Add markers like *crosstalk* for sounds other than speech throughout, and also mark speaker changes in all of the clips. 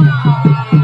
Speaker 1: Wow.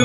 Speaker 1: பார்க்கடல்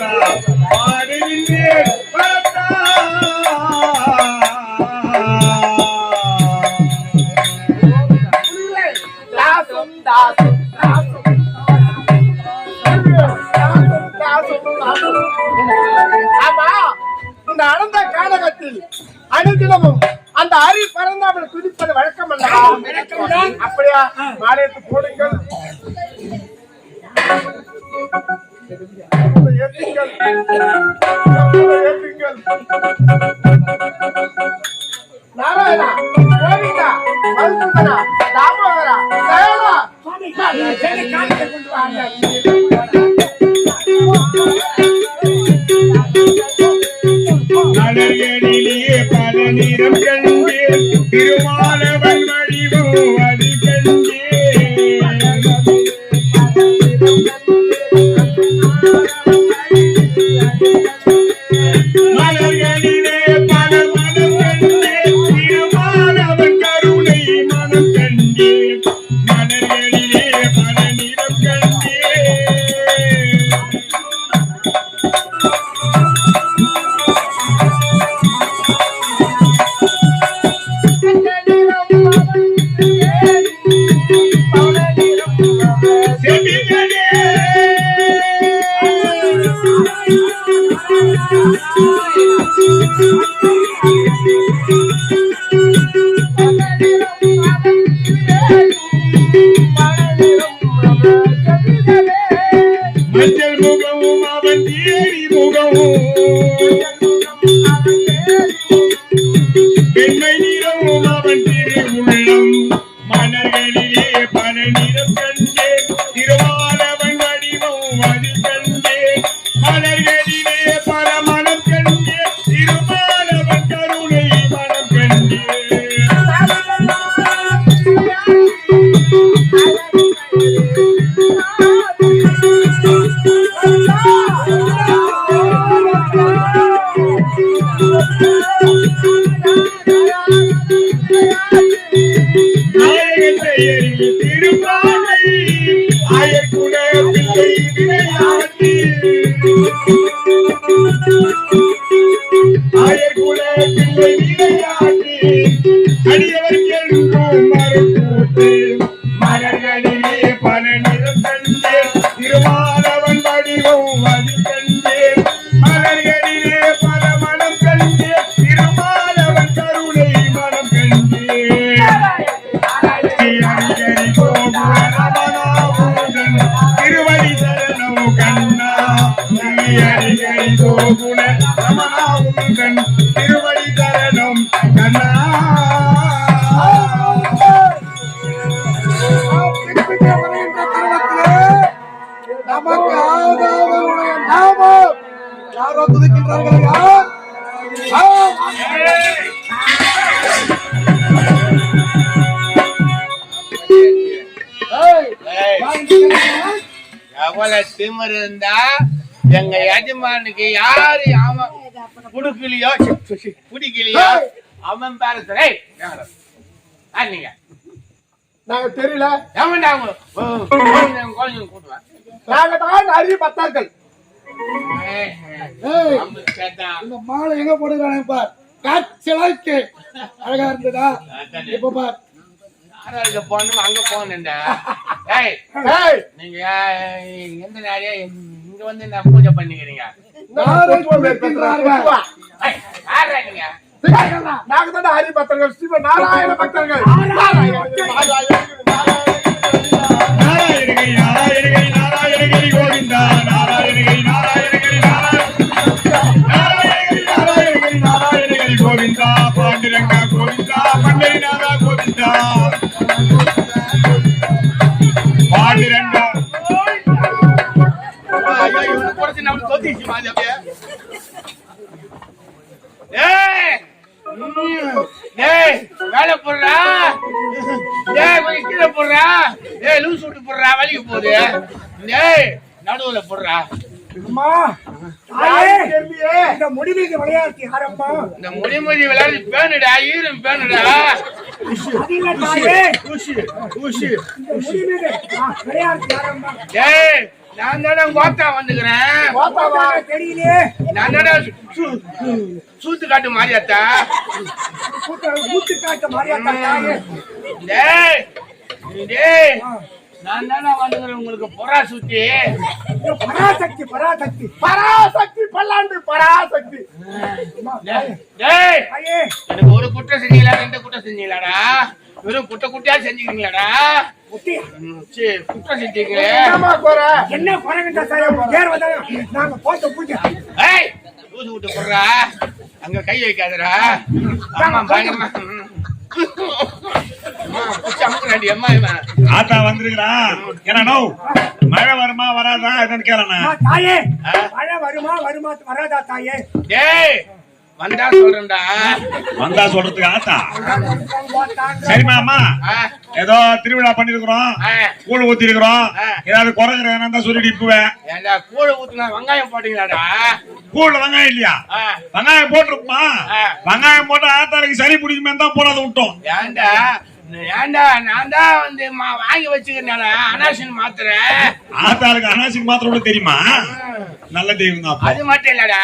Speaker 1: Obrigado. Hepin gel. Thank
Speaker 2: you. Thank you. யாரோ துதிக்கின்றார்கள் யார்? ஆ, ஏய்,
Speaker 3: எவ்வளவு திமிரு இருந்தா எங்க எஜமானுக்கு யாரு அவன் குடுக்கலையோ? குடிக்கலையோ? அவன் பேர சரி. நீங்க?
Speaker 2: நாங்க தெரியல.
Speaker 3: எவன்டா அவங்க குழந்தைங்க கூட்டுவேன்
Speaker 2: நாங்க தான் அறிவு பத்தார்கள் இந்த மாலை எங்க போடுறானே பார். காய்ச்சலாய்க்கு அழகா இருந்ததா? இப்ப பார்.
Speaker 3: போகணும் அங்க போகணுண்டா *laughs* ஏய்
Speaker 2: ஏய்,
Speaker 3: நீங்க யா- எந்த நாளையா இங்க வந்து என்ன பூஜை பண்ணிக்கிறீங்க? நீங்க?
Speaker 2: நாங்க தான் ஹரி பக்தர்கள் ஸ்ரீம நாராயண பக்தர்கள்.
Speaker 3: ம், ஏய், வேலை போடுறா. ஏய், கொஞ்சம் கீழே போடுறா. ஏய், லூஸ் விட்டு போடுறா, வலிக்கு போகுது. ஏய், நடுவுல போடுறா.
Speaker 2: அம்மா இந்த முடிவுக்கு விளையாட்டு யாரம்மா?
Speaker 3: இந்த முடிமொழி விளையாடி பேணுடா ஈரம்
Speaker 2: முடிவுக்கு விளையாட்டு யாரம்மா?
Speaker 3: ஏய் நான் தானே கோத்தா வந்துக்கிறேன்.
Speaker 2: தெரியலையே.
Speaker 3: நான் தானே சூ- சூத்து காட்டு மாரியாத்தா.
Speaker 2: ஊத்து காட்ட மாதிரியாத்தா தாயே.
Speaker 3: டேய் டேய். நான் தானே வந்துக்கிறேன் உங்களுக்கு
Speaker 2: இந்த பராசக்தி பராசக்தி. பராசக்தி பல்லாண்டு பராசக்தி.
Speaker 3: எனக்கு ஒரு குற்றம் செஞ்சீங்களா ரெண்டு குற்றம் செஞ்சீங்களாடா? வெறும் குட்டை குட்டியா சரி குற்றம் செஞ்சீங்களே
Speaker 2: என்னம்மா குறை? என்ன பேர் வந்தா நாங்க போட்ட பூஜை.
Speaker 3: ஏய் ஊது விட்டு போடுறா. அங்க கை வைக்காதடா. ஆமா பயங்கரமா.
Speaker 1: ஆத்தா வந்திருக்கிறான் என்ன மழை வருமா வராதா என்னன்னு கேளண்ணா.
Speaker 2: அம்மா, தாயே? மழை வருமா வருமா வராதா தாயே?
Speaker 3: டேய் வந்தா சொல்றேன்டா.
Speaker 1: வந்தா சொல்றதுக்கு ஆத்தா. சரிம்மா ஏதோ திருவிழா பண்ணிருக்கிறோம். கூழ் ஊத்தி இருக்கிறோம். ஏதாவது குறைகிற தான் சொல்லிட்டு இப்பவே.
Speaker 3: ஏன்டா கூழ ஊத்துனா வெங்காயம் போட்டீங்களாடா?
Speaker 1: கூழ்ல வெங்காயம் இல்லையா? வெங்காயம் போட்டிருப்போமா
Speaker 3: ஆ.
Speaker 1: வெங்காயம் போட்டா ஆத்தாளுக்கு சளி பிடிக்குமே தான் போடாத விட்டோம்.
Speaker 3: ஏன்டா ஏன்டா நான் தான் வந்து மா- வாங்கி வச்சுக்கிறேன் அனாசின் மாத்துறேன்
Speaker 1: ஆத்தாளுக்கு அனாசிக்கு மாத்திரம் கூட தெரியுமா? நல்ல தெய்வம் தான்
Speaker 3: அது மட்டும் இல்லடா.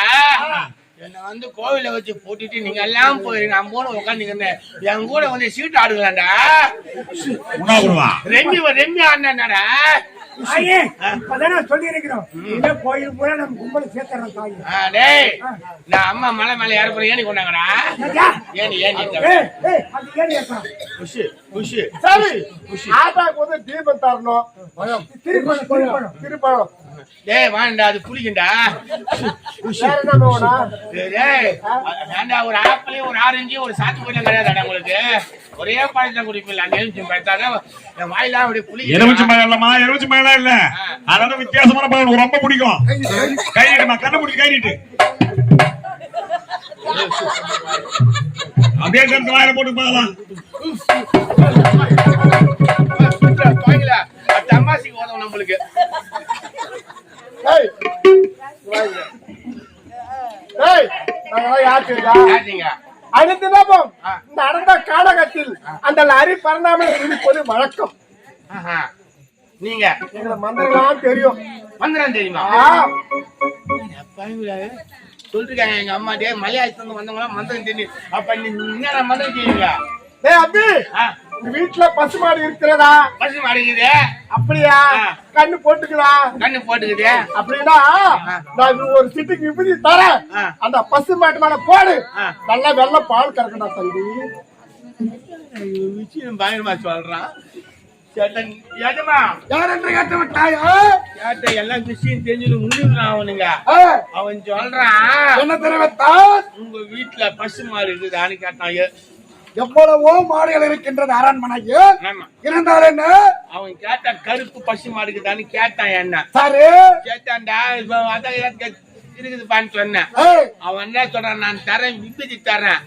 Speaker 3: என்ன வந்து கோவில வச்சு போட்டுட்டு நீங்க எல்லாம் போய் நான் போன உட்காந்துக்கிறேன் என் கூட வந்து சீட்டு ஆடுங்களாண்டா? ரெம்மி ரெம்மி ஆடினாடா
Speaker 2: தாயே இப்பதான் சொல்லி இருக்கிறோம் இந்த கோயில் பூரா நம்ம கும்பல சேர்த்துறோம் தாயே.
Speaker 3: டேய் நான் அம்மா மலை மேல ஏற ஏனி கொண்டாங்கடா.
Speaker 2: ஏய், ஏய், அது ஏப்பா?
Speaker 3: குஷு குஷு
Speaker 2: சரி. வந்து தீபம் தரணும். திருப்பணம் திருப்பணம் திருப்பணம்
Speaker 3: டேய் வாண்டா அது புளிக்கண்டா
Speaker 2: வேற என்ன வேணும்
Speaker 3: டேய் வேண்டா ஒரு ஆப்பிள் ஒரு ஆரஞ்சு ஒரு சாத்துக்குடி கிடையாதாடா உங்களுக்கு. ஒரே பழத்தை குடிப்பில்ல அந்த எலுமிச்சம் பழத்தாதான் என் வாயிலாம் அப்படி புளி
Speaker 1: எலுமிச்சு மழை இல்லம்மா எலுமிச்சு மழை இல்ல. அதனால வித்தியாசமான பழம் ரொம்ப பிடிக்கும். கை நீட்டுமா? கண்ணை பிடிச்சி கை நீட்டு. அப்படியே சேர்ந்து வாயில போட்டு பார்க்கலாம்.
Speaker 3: நம்மளுக்கு.
Speaker 2: அடுத்த தினமும் நடந்த காலகத்தில் அந்த லரி பரிணாமல் இருப்பது வழக்கம்.
Speaker 3: நீங்க?
Speaker 2: எங்களை மந்திரங்களாம் தெரியும்.
Speaker 3: வந்துடும் தெரியுமா? சொல்லிருக்காங்க எங்க அம்மா டே மலையாளத்துல வந்தவங்க மந்திரம் தெரியும். அப்ப நீ மந்திரம் தெரியுங்க
Speaker 2: டேய் அபி! வீட்டுல பசுமாடு இருக்கிறதா?
Speaker 3: பசு மாடுக்குது
Speaker 2: அப்படியா?
Speaker 3: ஆ.
Speaker 2: கண்ணு போட்டுக்குதா?
Speaker 3: கண்ணு போட்டுக்குது.
Speaker 2: அப்படின்னா நான் ஒரு சிட்டுக்கு விபதி தரேன். அந்த பசு மாட்டு மேல போடு. நல்லா வெள்ளை பால் கறக்கடா தம்பி.
Speaker 3: விஷயம் பயங்கரமா சொல்றான். சேட்டன் எஜமா
Speaker 2: யார் என்று கேட்டு விட்டாயா?
Speaker 3: கேட்ட எல்லாம் விஷயம் தெரிஞ்சு முடிவுறான் அவனுங்க அவன் சொல்றான்
Speaker 2: என்ன தெரிவித்தான்?
Speaker 3: உங்க வீட்டுல பசு மாடு இருக்குதான்னு கேட்டான்.
Speaker 2: எவ்வளவோ மாடுகள் இருக்கின்றது அரண்மனையில் இருந்தால் என்ன?
Speaker 3: அவன் கேட்டான் கருப்பு பசு மாடு இருக்குதான்னு கேட்டான் என்ன?
Speaker 2: சரி.
Speaker 3: கேட்டான்டா அதான் இருக்குதுப்பான்னு சொன்னேன் அவன் என்ன சொல்றான்? நான் தரேன் விபதி தரேன்.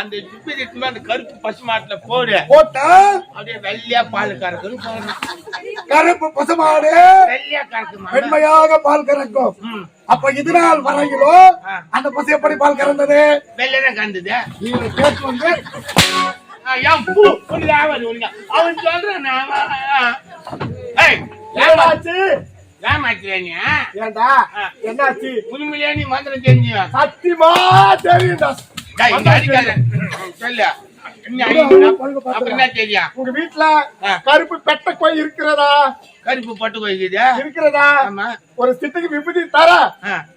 Speaker 3: அந்த விபதி அந்த கருப்பு பசு மாட்டுல போடு.
Speaker 2: போட்டா?
Speaker 3: அப்படியே வெள்ளையா பால் கறக்குன்னு சொல்றான்
Speaker 2: கருப்பு பசுமாடு.
Speaker 3: வெள்ளையா கறக்குமா?
Speaker 2: வெண்மையாக பால் கறக்கும். அப்ப இது நாள் வரையிலோ. அந்த பசு எப்படி பால் கறந்தது?
Speaker 3: வெள்ளையா கண்டுது
Speaker 2: நீங்க கேட்டு வந்து
Speaker 3: ஏன் பூ அவன் சொல்றான் ஏய்
Speaker 2: ஏனாச்சு
Speaker 3: ஏமாத்துறேன்
Speaker 2: ஏண்டா? என்னாச்சு?
Speaker 3: உண்மையிலேயே நீ மந்திரம் தெரிஞ்சு
Speaker 2: சத்தியமா தெரியும்டா.
Speaker 3: சொல்லு.
Speaker 2: உங்க வீட்டுல. கருப்பு பெட்ட கோய் இருக்கிறதா?
Speaker 3: கருப்பு பட்டு போய்க்குது.
Speaker 2: இருக்கிறதா. ஒரு சிட்டுக்கு விபூதி தர.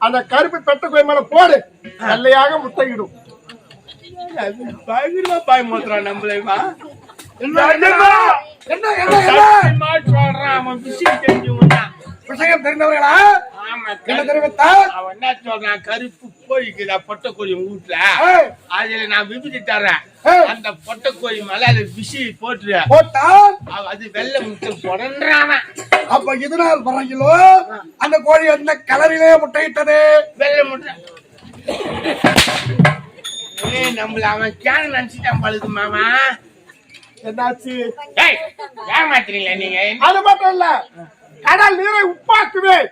Speaker 2: அந்த கருப்பு பெட்ட கோய் மேல போடு. வெள்ளையாக முட்டையிடும்.
Speaker 3: பயங்கரமா பயமுறுத்துறான் நம்மளையுமா.
Speaker 2: என்ன என்ன என்ன? என்ன
Speaker 3: சொல்றான், அவன் விஷயம் தெரிஞ்சவன் தான்.
Speaker 2: விஷயம் தெரிந்தவர்களா? என்ன
Speaker 3: கருப்பு-
Speaker 2: தெரிவித்தா
Speaker 3: அவன் என்ன சொல்றான், கருப்பு கோழிக்குதா பொட்டைக்கோழி வீட்டுல. அதுல நான் விபதி தரேன்
Speaker 2: ஏய்.
Speaker 3: அந்த பொட்டைக்கோழி மேல அது போட்டுரு.
Speaker 2: போட்டா
Speaker 3: அவ- அது வெள்ளை முட்டை போடன்றான்
Speaker 2: அப்ப இது நாள் வரையிலோ அந்த கோழி அந்த கலரிலே முட்டையிட்டது.
Speaker 3: வெள்ளை முட்டை. ஏய் நம்மள அவன் கேன் நினைச்சிட்டான் பழுது மாமா.
Speaker 2: என்னாச்சு?
Speaker 3: ஏய் ஏமாத்துறீங்களா நீங்க?
Speaker 2: அது மட்டும் இல்ல. கடல் நீரை உப்பாக்குவேன்?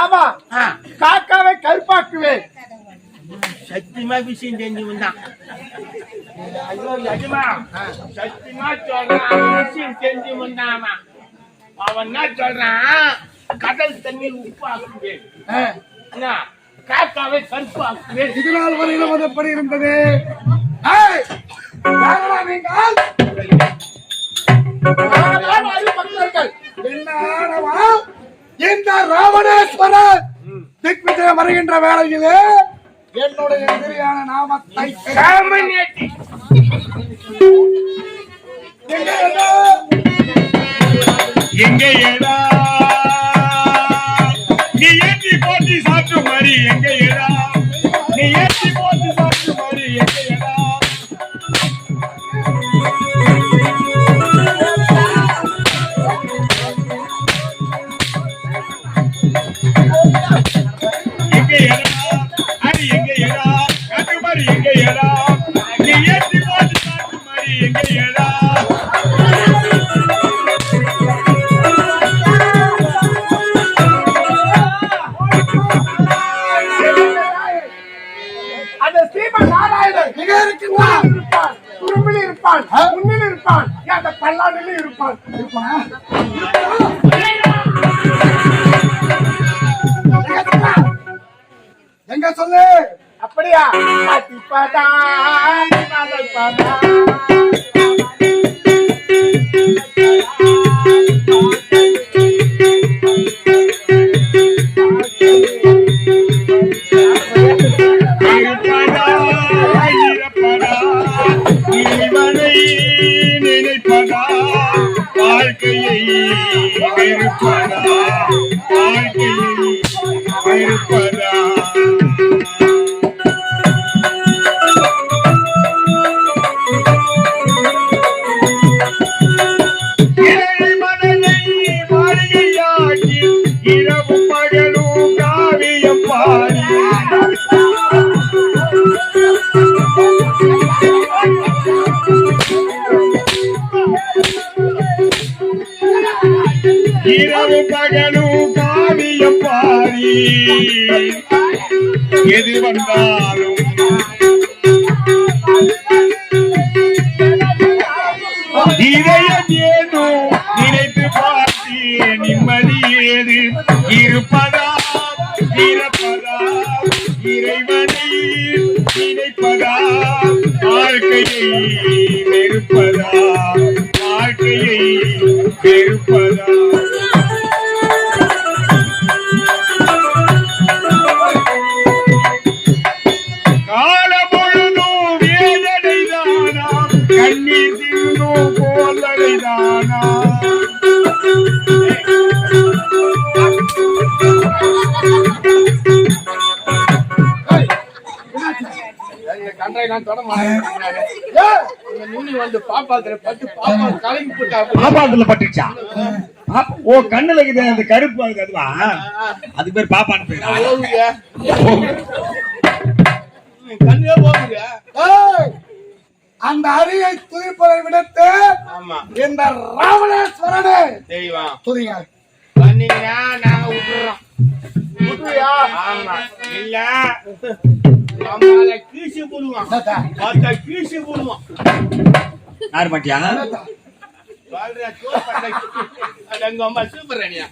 Speaker 2: ஆமா. காக்காவை கருப்பாக்குவேன்.
Speaker 3: சத்தியமா விஷயம் சத்தியமா? சொல்றான் விஷயம் தெரிஞ்சவன் தான் அவன் என்ன சொல்றான் கடல் தண்ணீர் உப்பாக்குவேன். காக்காவை கருப்பாக்குவேன்.
Speaker 2: இது நாள் வரையிலும் அது எப்படி இருந்தது? நீங்கள்? இந்த ராவணேஸ்வரர் திக்விஜயம் வருகின்ற வேளையிலே என்னுடைய எதிரியான நாமத்தை எங்கே
Speaker 1: ஏடா நீ ஏற்றி போட்டி சாப்பிட்டு மாதிரி எங்க ஏடா நீ ஏற்றி போட்டி எங்க எங்க எங்க நீ ஏற்றி போட்டி எங்க
Speaker 2: அந்த ஸ்ரீமன் நாராயணன் மிக இருக்கின்றான் இருப்பான். குறும்பில் இருப்பான். முன்னில் இருப்பான். அந்த பல்லாண்டிலும் இருப்பான்? இருப்பானா? எங்க சொல்லு அப்படியா பாட்டிப்பதா, பாட்டிப்பதா.
Speaker 3: செய்கிறானா பாப்பாத்துல
Speaker 1: பட்டுச்சா ஓ கண்ணுல இது அந்த கருப்பு அதுவா? அதுக்கு பேர் பாப்பான்னு பேரு.
Speaker 3: கண்ணுல போகுங்க
Speaker 2: அந்த அரியை துதிப்பதை விடுத்து இந்த ராவணேஸ்வரனை துதிங்க
Speaker 3: பண்ணீங்கன்னா நாங்க விட்டுறோம்
Speaker 2: விட்டுறியா
Speaker 3: ஆமா. இல்ல. நம்மள கீசி
Speaker 2: போடுவோம்
Speaker 3: பத்த கீசி போடுவோம்
Speaker 1: யார் மாட்டியா
Speaker 3: எங்க சூப்பர் ரணியா